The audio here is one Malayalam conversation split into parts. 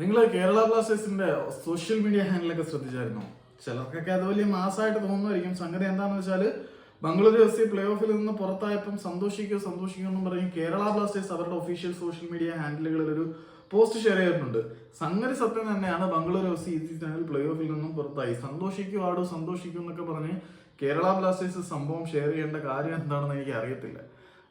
നിങ്ങൾ കേരള ബ്ലാസ്റ്റേഴ്സിന്റെ സോഷ്യൽ മീഡിയ ഹാൻഡിലൊക്കെ ശ്രദ്ധിച്ചായിരുന്നോ? ചിലർക്കൊക്കെ അത് വലിയ മാസമായിട്ട് തോന്നുമായിരിക്കും. സംഗതി എന്താണെന്ന് വെച്ചാൽ ബംഗളൂരു എഫ് സി പ്ലേ ഓഫിൽ നിന്ന് പുറത്തായപ്പം സന്തോഷിക്കുക സന്തോഷിക്കുക എന്നും പറയും കേരള ബ്ലാസ്റ്റേഴ്സ് അവരുടെ ഒഫീഷ്യൽ സോഷ്യൽ മീഡിയ ഹാൻഡിലുകളിൽ ഒരു പോസ്റ്റ് ഷെയർ ചെയ്തിട്ടുണ്ട്. സംഗതി സത്യം തന്നെയാണ് ബംഗളൂരു എഫ് സി സീസണിൽ പ്ലേ ഓഫിൽ നിന്നും പുറത്തായി. സന്തോഷിക്കൂ ആടോ സന്തോഷിക്കും എന്നൊക്കെ പറഞ്ഞ് കേരള ബ്ലാസ്റ്റേഴ്സ് സംഭവം ഷെയർ ചെയ്യേണ്ട കാര്യം എന്താണെന്ന് എനിക്ക് അറിയത്തില്ല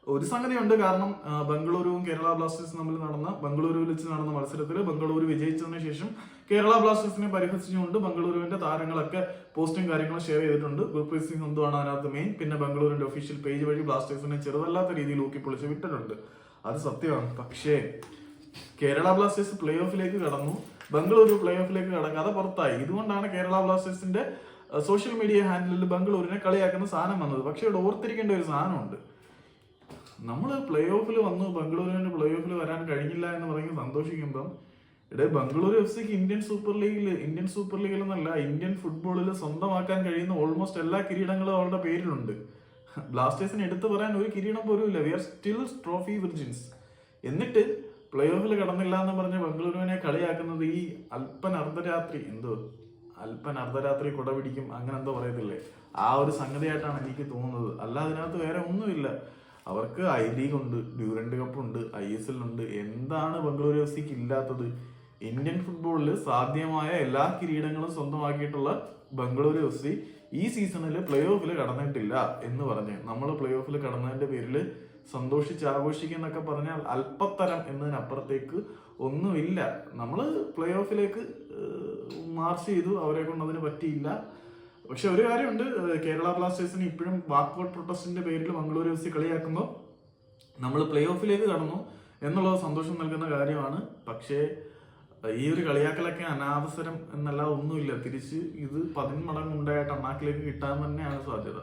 ഒരു സംഗതിയുണ്ട് കാരണം ബംഗളൂരുവും കേരള ബ്ലാസ്റ്റേഴ്സും തമ്മിൽ നടന്ന ബംഗളൂരുവിൽ വെച്ച് നടന്ന മത്സരത്തിൽ ബംഗളൂരു വിജയിച്ചതിന് ശേഷം കേരള ബ്ലാസ്റ്റേഴ്സിനെ പരിഹസിച്ചുകൊണ്ട് ബംഗളൂരുവിന്റെ താരങ്ങളൊക്കെ പോസ്റ്റും കാര്യങ്ങളും ഷെയർ ചെയ്തിട്ടുണ്ട്. ഗുർപ്രീത് സിംഗ് സന്ധുവാണ് അതിനകത്ത് മെയിൻ പിന്നെ ബംഗളൂരിന്റെ ഒഫീഷ്യൽ പേജ് വഴി ബ്ലാസ്റ്റേഴ്സിനെ ചെറുതല്ലാത്ത രീതിയിൽ ഊക്കിപ്പൊളിച്ച് വിട്ടിട്ടുണ്ട്. അത് സത്യമാണ്. പക്ഷേ കേരള ബ്ലാസ്റ്റേഴ്സ് പ്ലേ ഓഫിലേക്ക് കടന്നു. ബംഗളൂരു പ്ലേ ഓഫിലേക്ക് കടക്കാതെ പുറത്തായി. ഇതുകൊണ്ടാണ് കേരള ബ്ലാസ്റ്റേഴ്സിന്റെ സോഷ്യൽ മീഡിയ ഹാൻഡിലിൽ ബംഗളൂരിനെ കളിയാക്കുന്ന സാധനം വന്നത്. പക്ഷേ ഇവിടെ ഓർത്തിരിക്കേണ്ട ഒരു സാധനമുണ്ട്. നമ്മൾ പ്ലേ ഓഫിൽ വന്നു ബംഗളൂരുവിന് പ്ലേ ഓഫിൽ വരാൻ കഴിഞ്ഞില്ല എന്ന് പറഞ്ഞ് സന്തോഷിക്കുമ്പം ഇവിടെ ബംഗളൂരു എഫ് സിക്ക് ഇന്ത്യൻ സൂപ്പർ ലീഗിൽ ഇന്ത്യൻ സൂപ്പർ ലീഗിൽ എന്നല്ല ഇന്ത്യൻ ഫുട്ബോളിൽ സ്വന്തമാക്കാൻ കഴിയുന്ന ഓൾമോസ്റ്റ് എല്ലാ കിരീടങ്ങളും അവരുടെ പേരിലുണ്ട്. ബ്ലാസ്റ്റേഴ്സിന് എടുത്തു പറയാൻ ഒരു കിരീടം പോലും ഇല്ല we are still trophy virgins എന്നിട്ട് പ്ലേ ഓഫിൽ കടന്നില്ല എന്ന് പറഞ്ഞ് ബംഗളൂരുവിനെ കളിയാക്കുന്നത് ഈ അല്പൻ അർദ്ധരാത്രി എന്തോ അല്പൻ അർദ്ധരാത്രി കുട പിടിക്കും അങ്ങനെ എന്തോ പറയത്തില്ലേ? ആ ഒരു സംഗതിയായിട്ടാണ് എനിക്ക് തോന്നുന്നത്. അല്ല അതിനകത്ത് വേറെ ഒന്നുമില്ല. അവർക്ക് ഐ ലീഗ് ഉണ്ട് ഡ്യൂറൻഡ് കപ്പ് ഉണ്ട് ഐ എസ് എൽ ഉണ്ട്. എന്താണ് ബംഗളൂരു എഫ് സിക്ക് ഇല്ലാത്തത്? ഇന്ത്യൻ ഫുട്ബോളിൽ സാധ്യമായ എല്ലാ കിരീടങ്ങളും സ്വന്തമാക്കിയിട്ടുള്ള ബംഗളൂരു എഫ് സി ഈ സീസണിൽ പ്ലേ ഓഫിൽ കടന്നിട്ടില്ല എന്ന് പറഞ്ഞ്. നമ്മൾ പ്ലേ ഓഫിൽ കടന്നതിന്റെ പേരിൽ സന്തോഷിച്ച് ആഘോഷിക്കുന്നൊക്കെ പറഞ്ഞാൽ അല്പത്തരം എന്നതിനപ്പുറത്തേക്ക് ഒന്നുമില്ല. നമ്മൾ പ്ലേ ഓഫിലേക്ക് മാർച്ച് ചെയ്തു. അവരെ കൊണ്ട് അതിന് പറ്റിയില്ല. പക്ഷെ ഒരു കാര്യമുണ്ട്. കേരള ബ്ലാസ്റ്റേഴ്സിന് ഇപ്പോഴും വാക്കൗട്ട് പ്രൊട്ടസ്റ്റിന്റെ പേരിൽ മംഗളൂരു എഫ് സി കളിയാക്കുമ്പോൾ നമ്മൾ പ്ലേ ഓഫിലേക്ക് കടന്നു എന്നുള്ളത് സന്തോഷം നൽകുന്ന കാര്യമാണ്. പക്ഷേ ഈ ഒരു കളിയാക്കലൊക്കെ അനാവസരം എന്നല്ല ഒന്നുമില്ല. തിരിച്ച് ഇത് പതിന്മടങ്ങ് ഉണ്ടായിട്ട് അണ്ണാക്കിലേക്ക് കിട്ടാൻ തന്നെയാണ് സാധ്യത.